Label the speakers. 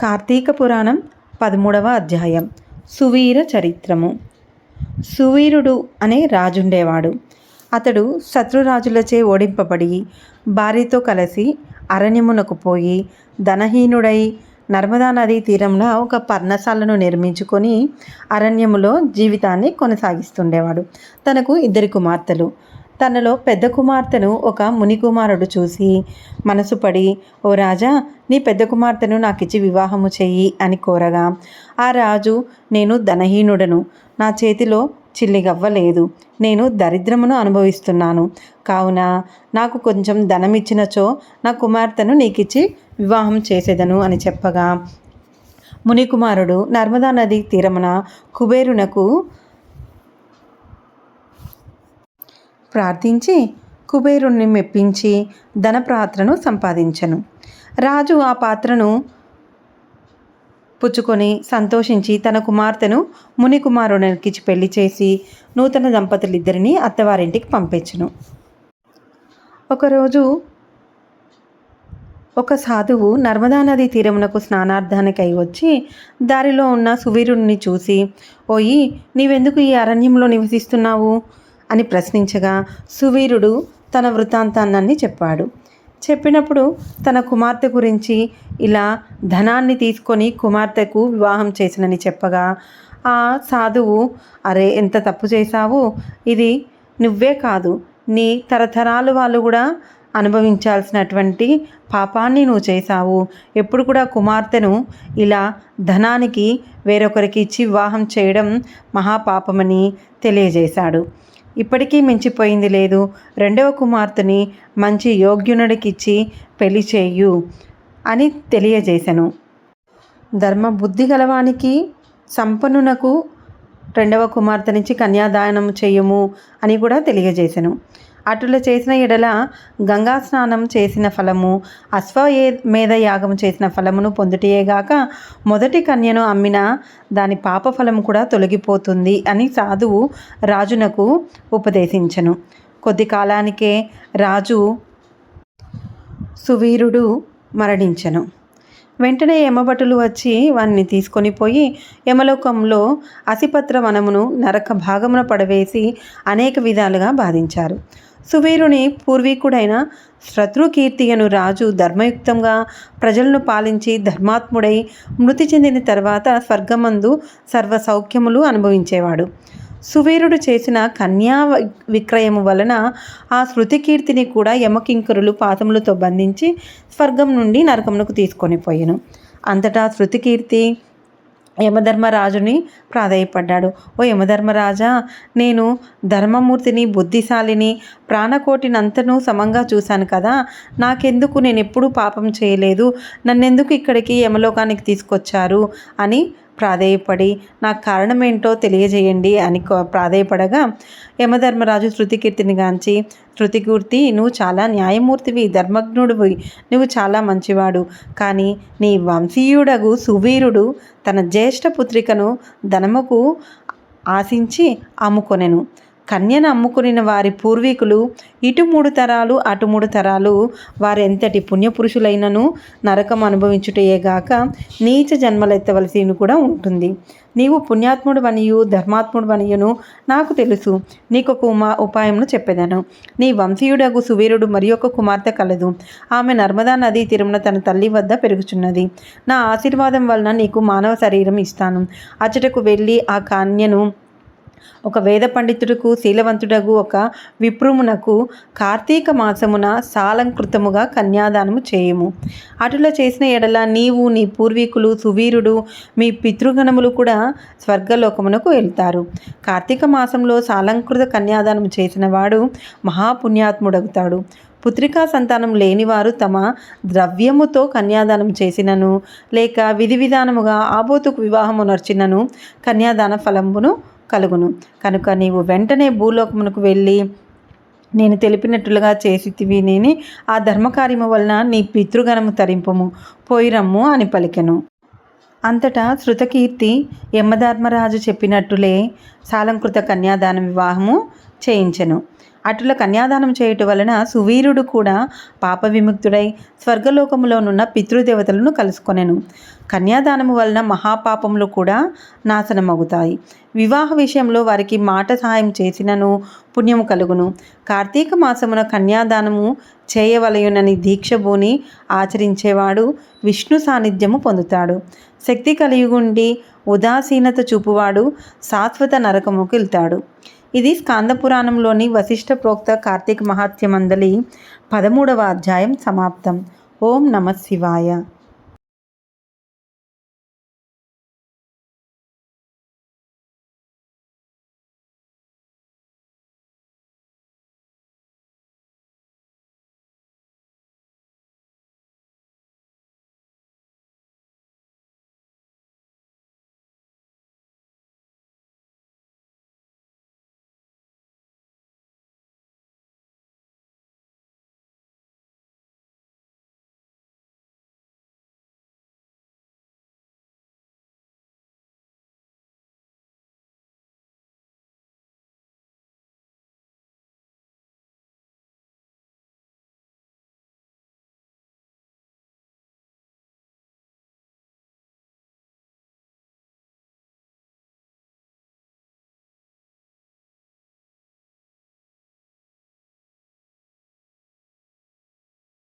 Speaker 1: కార్తీక పురాణం పదమూడవ అధ్యాయం. సువీర చరిత్రము. సువీరుడు అనే రాజుండేవాడు. అతడు శత్రురాజులచే ఓడింపబడి భార్యతో కలిసి అరణ్యమునకు పోయి ధనహీనుడై నర్మదా నదీ తీరంలో ఒక పర్ణశాలను నిర్మించుకొని అరణ్యములో జీవితాన్ని కొనసాగిస్తుండేవాడు. తనకు ఇద్దరి కుమార్తెలు. తనలో పెద్ద కుమార్తెను ఒక ముని కుమారుడు చూసి మనసు పడి ఓ రాజా నీ పెద్ద కుమార్తెను నాకిచ్చి వివాహము చెయ్యి అని కోరగా ఆ రాజు నేను ధనహీనుడను. నా చేతిలో చిల్లిగవ్వలేదు. నేను దరిద్రమును అనుభవిస్తున్నాను. కావున నాకు కొంచెం ధనం ఇచ్చినచో నా కుమార్తెను నీకిచ్చి వివాహం చేసేదను అని చెప్పగా మునికుమారుడు నర్మదా నది తీరమున కుబేరునకు ప్రార్థించి కుబేరుణ్ణి మెప్పించి ధనపాత్రను సంపాదించను. రాజు ఆ పాత్రను పుచ్చుకొని సంతోషించి తన కుమార్తెను ముని కుమారునికిచ్చి పెళ్ళి చేసి నూతన దంపతులిద్దరిని అత్తవారింటికి పంపించను. ఒకరోజు ఒక సాధువు నర్మదా నది తీరమునకు స్నానార్థానికై వచ్చి దారిలో ఉన్న సువీరుణ్ణి చూసి ఓయి నీవెందుకు ఈ అరణ్యంలో నివసిస్తున్నావు? అని ప్రశ్నించగా సువీరుడు తన వృత్తాంతాన్ని చెప్పాడు. చెప్పినప్పుడు తన కుమార్తె గురించి ఇలా ధనాన్ని తీసుకొని కుమార్తెకు వివాహం చేసినని చెప్పగా ఆ సాధువు అరే ఎంత తప్పు చేశావు? ఇది నువ్వే కాదు. నీ తరతరాలు వాళ్ళు కూడా అనుభవించాల్సినటువంటి పాపాన్ని నువ్వు చేశావు. ఎప్పుడు కూడా కుమార్తెను ఇలా ధనానికి వేరొకరికి ఇచ్చి వివాహం చేయడం మహాపాపమని తెలియజేశాడు. ఇప్పటికీ మించిపోయింది లేదు. రెండవ కుమార్తెని మంచి యోగ్యునుడికిచ్చి పెళ్ళి చేయు అని తెలియజేశాను ధర్మ బుద్ధి గలవానికి సంపన్నునకు రెండవ కుమార్తె నుంచి కన్యాదానం చేయము అని కూడా తెలియజేశాను అటుల చేసిన ఎడల గంగా స్నానం చేసిన ఫలము అశ్వయే మేధ యాగం చేసిన ఫలమును పొందుటయేగాక మొదటి కన్యను అమ్మిన దాని పాప ఫలము కూడా తొలగిపోతుంది అని సాధువు రాజునకు ఉపదేశించను. కొద్ది కాలానికే రాజు సువీరుడు మరణించను. వెంటనే యమభటులు వచ్చి వాణ్ణి తీసుకొని పోయి యమలోకంలో అసిపత్ర వనమును నరక భాగమున పడవేసి అనేక విధాలుగా బాధించారు. సువీరుని పూర్వీకుడైన శత్రుకీర్తియను రాజు ధర్మయుక్తంగా ప్రజలను పాలించి ధర్మాత్ముడై మృతి చెందిన తర్వాత స్వర్గమందు సర్వ సౌఖ్యములు అనుభవించేవాడు. సువీరుడు చేసిన కన్యా విక్రయము వలన ఆ శృతికీర్తిని కూడా యమకింకరులు పాతములతో బంధించి స్వర్గం నుండి నరకమునకు తీసుకొని పోయాను. అంతటా శృతికీర్తి యమధర్మరాజుని ప్రాధాయపడ్డాడు. ఓ యమధర్మరాజా నేను ధర్మమూర్తిని బుద్ధిశాలిని ప్రాణకోటినంతను సమంగా చూశాను కదా. నాకెందుకు నేను ఎప్పుడూ పాపం చేయలేదు. నన్నెందుకు ఇక్కడికి యమలోకానికి తీసుకొచ్చారు? అని ప్రాధేయపడి నాకు కారణమేంటో తెలియజేయండి అని ప్రాధేయపడగా యమధర్మరాజు శృతికీర్తిని గాంచి శృతికీర్తి నువ్వు చాలా న్యాయమూర్తివి ధర్మజ్ఞుడివి నువ్వు చాలా మంచివాడు. కానీ నీ వంశీయుడగు సువీరుడు తన జ్యేష్ఠ పుత్రికను ధనముకు ఆశించి అమ్ముకొనెను. కన్యను అమ్ముకుని వారి పూర్వీకులు ఇటు మూడు తరాలు అటు మూడు తరాలు వారెంతటి పుణ్యపురుషులైనను నరకం అనుభవించుటయేగాక నీచ జన్మలెత్తవలసి కూడా ఉంటుంది. నీవు పుణ్యాత్ముడు వనియు ధర్మాత్ముడు వనియును నాకు తెలుసు. నీకు ఒక ఉమా ఉపాయంను చెప్పేదాను. నీ వంశీయుడగు సువీరుడు మరి ఒక కుమార్తె కలదు. ఆమె నర్మదా నదీ తీరమున తన తల్లి వద్ద పెరుగుచున్నది. నా ఆశీర్వాదం వలన నీకు మానవ శరీరం ఇస్తాను. అచ్చటకు వెళ్ళి ఆ కన్యను ఒక వేద పండితుడుకు శీలవంతుడగు ఒక విప్రుమునకు కార్తీక మాసమున సాలంకృతముగా కన్యాదానము చేయుము. అటులో చేసిన ఎడల నీవు నీ పూర్వీకులు సువీరుడు మీ పితృగణములు కూడా స్వర్గలోకమునకు వెళ్తారు. కార్తీక మాసంలో సాలంకృత కన్యాదానం చేసిన వాడు మహాపుణ్యాత్ముడగుతాడు. పుత్రికా సంతానం లేనివారు తమ ద్రవ్యముతో కన్యాదానం చేసినను లేక విధి విధానముగా ఆబోతుకు వివాహము నర్చినను కన్యాదాన ఫలమును కలుగును. కనుక నీవు వెంటనే భూలోకమునకు వెళ్ళి నేను తెలిపినట్లుగా చేసితివి నేని ఆ ధర్మకార్యము వలన నీ పితృగణము తరింపము. పోయిరమ్ము అని పలికెను. అంతటా శృతకీర్తి యమధర్మరాజు చెప్పినట్టులే సాలంకృత కన్యాదాన వివాహము చేయించెను. అటుల కన్యాదానం చేయుట వలన సువీరుడు కూడా పాప విముక్తుడై స్వర్గలోకములోనున్న పితృదేవతలను కలుసుకొనెను. కన్యాదానము వలన మహాపాపములు కూడా నాశనమవుతాయి వివాహ విషయంలో వారికి మాట సహాయం చేసినను పుణ్యము కలుగును. కార్తీక మాసమున కన్యాదానము చేయవలయునని దీక్షభూని ఆచరించేవాడు విష్ణు సాన్నిధ్యము పొందుతాడు. శక్తి కలిగి ఉదాసీనత చూపువాడు శాశ్వత నరకముకు వెళ్తాడు. ఇది స్కాంద పురాణంలోని వశిష్ఠ ప్రోక్త కార్తీక మహాత్యమందలి పదమూడవ అధ్యాయం సమాప్తం. ఓం నమ శివాయ.